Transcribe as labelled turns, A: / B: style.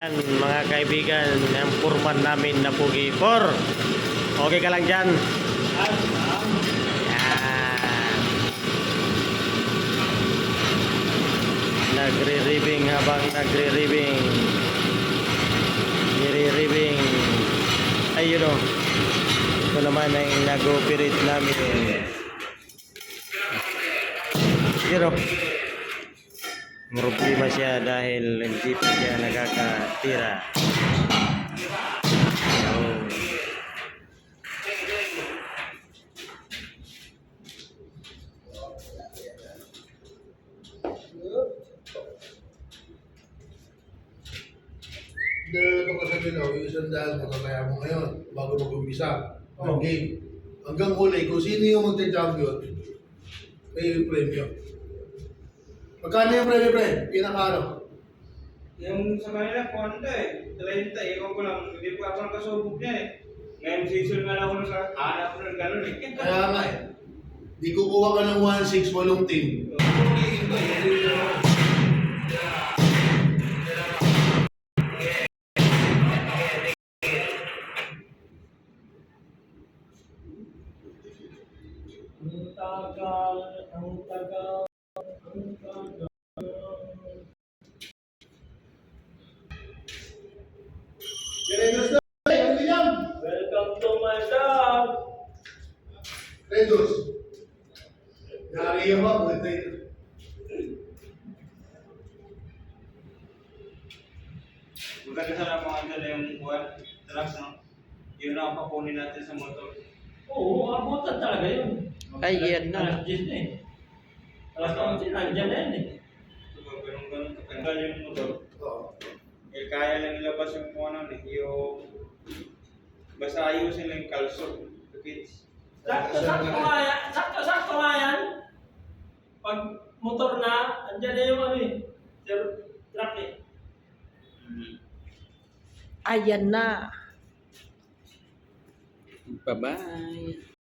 A: Yan, mga kaibigan, ang purman namin na Pugi 4. Okay ka lang dyan? Yan. Nagre-ribbing habang nagre-ribbing. Nire-ribbing. Ayun o. Ito naman ang nag-operate namin. Yun o. Problema siya dahil hindi pa siya nakakatira. Oh.
B: Dito ko sa yung isang dahil matataya mo ngayon bago mag-umpisa ang game. Hanggang huli, kung sino yung magta-champion, kayo yung premyo. Magkano yung pre? Pinaka ano?
C: Yung sa kanila, konti eh. 30, ikaw ko lang. Hindi pa ako nakasubok niyan eh. Ngayon season nga lang ako sa hanap ko ng gano'n eh.
B: Kaya nga eh. Di kukuha ka ng 1-6 walong team.
D: Tagal,
B: Nari yung mga buhay
C: Maganda sana mga dala yung buwan. Talags no? Yun na ang pakunin natin sa motor.
D: Oo, abutan talaga yun.
A: Ay, yan na.
D: Alas 10 na eh. Alas 11, nandyan na yan eh.
C: Ganun ganun katanggal yung motor.
B: Oo.
C: Eh, kaya lang ilabas yung kung ano eh, yung... Basta ayusin lang yung kalso. The kids.
D: Sakto-sakto nga yan. Sakto-sakto nga. Pag motor na, andyan na yung ano eh. Truck eh.
A: Ayan na. Bye-bye.